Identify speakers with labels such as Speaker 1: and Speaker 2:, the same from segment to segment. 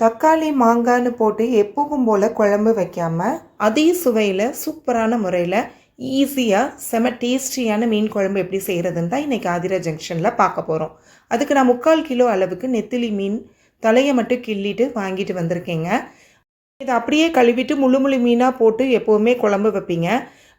Speaker 1: தக்காளி மாங்கான்னு போட்டு எப்பவும் போல் குழம்பு வைக்காமல் அதே சுவையில் சூப்பரான முறையில் ஈஸியாக செம டேஸ்டியான மீன் குழம்பு எப்படி செய்கிறதுன்னு தான் இன்றைக்கி ஆதிரா ஜங்ஷனில் பார்க்க போகிறோம் அதுக்கு நான் முக்கால் கிலோ அளவுக்கு நெத்திலி மீன் தலையை மட்டும் கிள்ளிட்டு வாங்கிட்டு வந்திருக்கேங்க. இதை அப்படியே கழுவிட்டு முழு முழு மீனாக போட்டு எப்போவுமே குழம்பு வைப்பீங்க.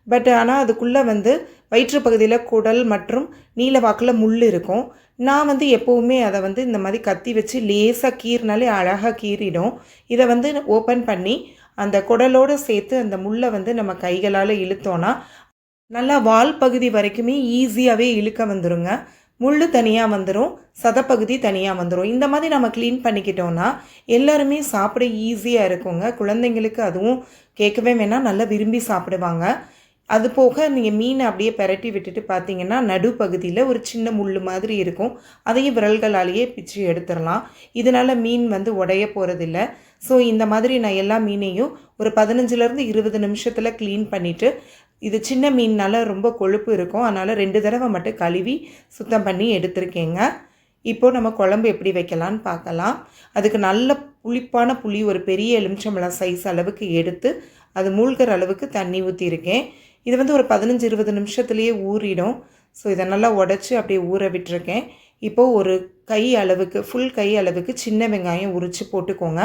Speaker 1: பட் ஆனால் அதுக்குள்ளே வந்து வயிற்று பகுதியில் குடல் மற்றும் நீலவாக்கில் முள் இருக்கும். நான் வந்து எப்போவுமே அதை வந்து இந்த மாதிரி கத்தி வச்சு லேசாக கீறினாலே அழகாக கீறிடும். இதை வந்து ஓப்பன் பண்ணி அந்த குடலோடு சேர்த்து அந்த முள்ளை வந்து நம்ம கைகளால் இழுத்தோன்னா நல்லா வால் பகுதி வரைக்குமே ஈஸியாகவே இழுக்க வந்துடுங்க முள் தனியாக வந்துடும் சதப்பகுதி தனியாக வந்துடும் இந்த மாதிரி நம்ம க்ளீன் பண்ணிக்கிட்டோன்னா எல்லாருமே சாப்பிட ஈஸியாக இருக்குங்க. குழந்தைங்களுக்கு அதுவும் கேட்கவே வேணாம் நல்லா விரும்பி சாப்பிடுவாங்க. அது போக நீங்கள் மீனை அப்படியே பெரட்டி விட்டுட்டு பார்த்தீங்கன்னா நடுப்பகுதியில் ஒரு சின்ன முள் மாதிரி இருக்கும். அதையும் விரல்களாலேயே பிச்சு எடுத்துடலாம். இதனால் மீன் வந்து உடைய போகிறதில்ல ஸோ இந்த மாதிரி நான் எல்லா மீனையும் ஒரு பதினஞ்சுலேருந்து இருபது நிமிஷத்தில் க்ளீன் பண்ணிவிட்டு இது சின்ன மீன்னால ரொம்ப கொழுப்பு இருக்கும். அதனால் ரெண்டு தடவை மட்டும் கழுவி சுத்தம் பண்ணி எடுத்திருக்கேங்க. இப்போது நம்ம குழம்பு எப்படி வைக்கலான்னு பார்க்கலாம். அதுக்கு நல்ல புளிப்பான புளி ஒரு பெரிய எலுமிச்சம்பழம் சைஸ் அளவுக்கு எடுத்து அது மூழ்கிற அளவுக்கு தண்ணி ஊற்றிருக்கேன் இது வந்து ஒரு பதினஞ்சு இருபது நிமிஷத்துலேயே ஊறிடும். ஸோ இதை நல்லா உடச்சி அப்படியே ஊற விட்டுருக்கேன். இப்போது ஒரு கை அளவுக்கு ஃபுல் கை அளவுக்கு சின்ன வெங்காயம் உரித்து போட்டுக்கோங்க.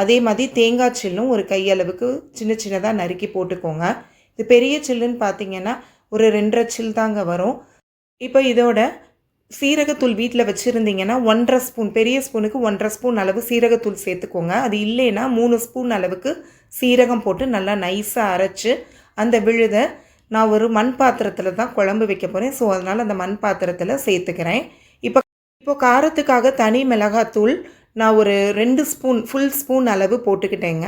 Speaker 1: அதே மாதிரி தேங்காய் சில்லும் ஒரு கை அளவுக்கு சின்ன சின்னதாக நறுக்கி போட்டுக்கோங்க. இது பெரிய சில்லுன்னு பார்த்தீங்கன்னா ஒரு ரெண்டரை சில் தாங்க வரும். இப்போ இதோட சீரகத்தூள் வீட்டில் வச்சுருந்தீங்கன்னா ஒன்றரை ஸ்பூன் பெரிய ஸ்பூனுக்கு ஒன்றரை ஸ்பூன் அளவு சீரகத்தூள் சேர்த்துக்கோங்க. அது இல்லைன்னா மூணு ஸ்பூன் அளவுக்கு சீரகம் போட்டு நல்லா நைஸாக அரைச்சி அந்த விழுதை நான் ஒரு மண் பாத்திரத்தில் தான் குழம்பு வைக்க போகிறேன் ஸோ அதனால் அந்த மண் பாத்திரத்தில் சேர்த்துக்கிறேன். இப்போ இப்போ காரத்துக்காக தனி மிளகாத்தூள் நான் ஒரு ரெண்டு ஸ்பூன் ஃபுல் ஸ்பூன் அளவு போட்டுக்கிட்டேங்க.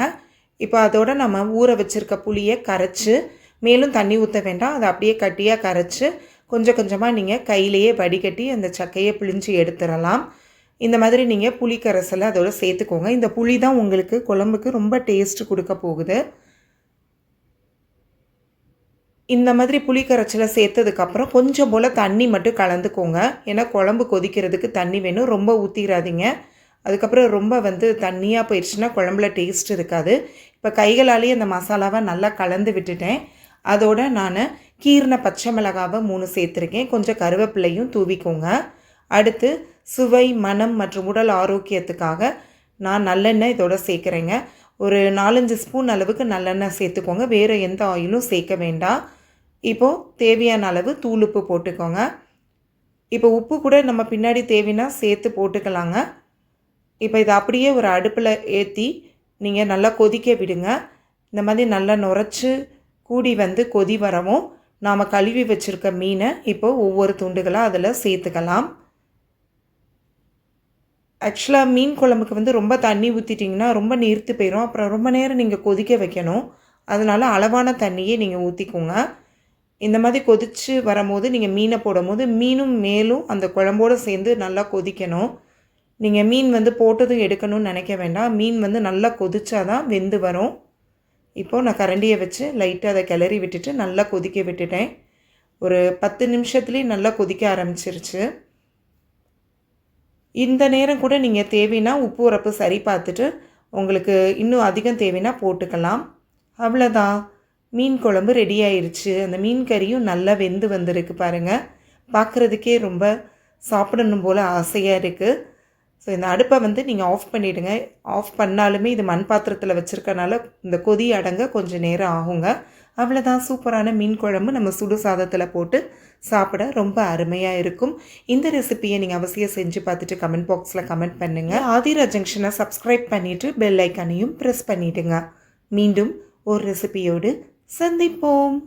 Speaker 1: இப்போ அதோட நம்ம ஊற வச்சுருக்க புளியை கரைச்சி மேலும் தண்ணி ஊற்ற வேண்டாம். அதை அப்படியே கட்டியாக கரைச்சி கொஞ்சம் கொஞ்சமாக நீங்கள் கையிலேயே வடிகட்டி அந்த சக்கையை பிழிஞ்சு எடுத்துடலாம். இந்த மாதிரி நீங்கள் புளி கரைசலை அதோட சேர்த்துக்கோங்க. இந்த புளி தான் உங்களுக்கு குழம்புக்கு ரொம்ப டேஸ்ட் கொடுக்க போகுது. இந்த மாதிரி புளி கரைச்சலை சேர்த்ததுக்கப்புறம் கொஞ்சம் போல் தண்ணி மட்டும் கலந்துக்கோங்க. ஏன்னா குழம்பு கொதிக்கிறதுக்கு தண்ணி வேணும். ரொம்ப ஊற்றிடாதீங்க அதுக்கப்புறம் ரொம்ப வந்து தண்ணியாக போயிடுச்சுன்னா குழம்புல டேஸ்ட் இருக்காது. இப்போ கைகளாலேயே அந்த மசாலாவை நல்லா கலந்து விட்டுட்டேன். அதோட நான் கீர்ன பச்சை மிளகாவை மூணு சேர்த்துருக்கேன். கொஞ்சம் கருவேப்பிலையும் தூவிக்கோங்க. அடுத்து சுவை மனம் மற்றும் உடல் ஆரோக்கியத்துக்காக நான் நல்லெண்ணெய் இதோட சேர்க்குறேங்க. ஒரு நாலஞ்சு ஸ்பூன் அளவுக்கு நல்லெண்ணெய் சேர்த்துக்கோங்க. வேறு எந்த ஆயிலும் சேர்க்க வேண்டாம். இப்போது தேவையான அளவு தூளுப்பு போட்டுக்கோங்க. இப்போ உப்பு கூட நம்ம பின்னாடி தேவைன்னா சேர்த்து போட்டுக்கலாங்க. இப்போ இதை அப்படியே ஒரு அடுப்பில் ஏற்றி நீங்கள் நல்லா கொதிக்க விடுங்க. இந்த மாதிரி நல்லா நுரைச்சி கூடி வந்து கொதி வரவும் நாம் கழுவி வச்சுருக்க மீனை இப்போ ஒவ்வொரு துண்டுகளாக அதில் சேர்த்துக்கலாம். ஆக்சுவலாக மீன் குழம்புக்கு வந்து ரொம்ப தண்ணி ஊற்றிட்டிங்கன்னா ரொம்ப நீர்த்து போயிடும் அப்புறம் ரொம்ப நேரம் நீங்கள் கொதிக்க வைக்கணும். அதனால் அளவான தண்ணியே நீங்கள் ஊற்றிக்கோங்க இந்த மாதிரி கொதித்து வரும்போது நீங்கள் மீனை போடும்போது மீனும் மேலும் அந்த குழம்போடு சேர்ந்து நல்லா கொதிக்கணும். நீங்கள் மீன் வந்து போட்டதும் எடுக்கணும்னு நினைக்க வேண்டாம். மீன் வந்து நல்லா கொதிச்சா தான் வெந்து வரும். இப்போது நான் கரண்டியை வச்சு லைட்டாக அதை கிளறி விட்டுட்டு நல்லா கொதிக்க விட்டுட்டேன். ஒரு பத்து நிமிஷத்துலேயே நல்லா கொதிக்க ஆரம்பிச்சிருச்சு. இந்த நேரம் கூட நீங்கள் தேவைன்னா உப்பு உரப்பு சரி பார்த்துட்டு உங்களுக்கு இன்னும் அதிகம் தேவைன்னா போட்டுக்கலாம். அவ்வளோதான் மீன் குழம்பு ரெடி ஆயிடுச்சு அந்த மீன் கறியும் நல்லா வெந்து வந்திருக்கு பாருங்கள் பார்க்குறதுக்கே ரொம்ப சாப்பிடணும் போல் ஆசையாக இருக்குது ஸோ இந்த அடுப்பை வந்து நீங்கள் ஆஃப் பண்ணிவிடுங்க ஆஃப் பண்ணாலுமே இது மண் பாத்திரத்தில் வச்சுருக்கனால இந்த கொதி அடங்க கொஞ்சம் நேரம் ஆகுங்க. அவ்வளோதான் சூப்பரான மீன் குழம்பு நம்ம சுடு சாதத்தில் போட்டு சாப்பிட ரொம்ப அருமையாக இருக்கும். இந்த ரெசிப்பியை நீங்கள் அவசியம் செஞ்சு பார்த்துட்டு கமெண்ட் பாக்ஸில் கமெண்ட் பண்ணுங்கள் ஆதிரா ஜங்ஷனை சப்ஸ்கிரைப் பண்ணிவிட்டு பெல் ஐக்கானையும் ப்ரெஸ் பண்ணிவிடுங்க மீண்டும் ஒரு ரெசிபியோடு சந்திப்போம்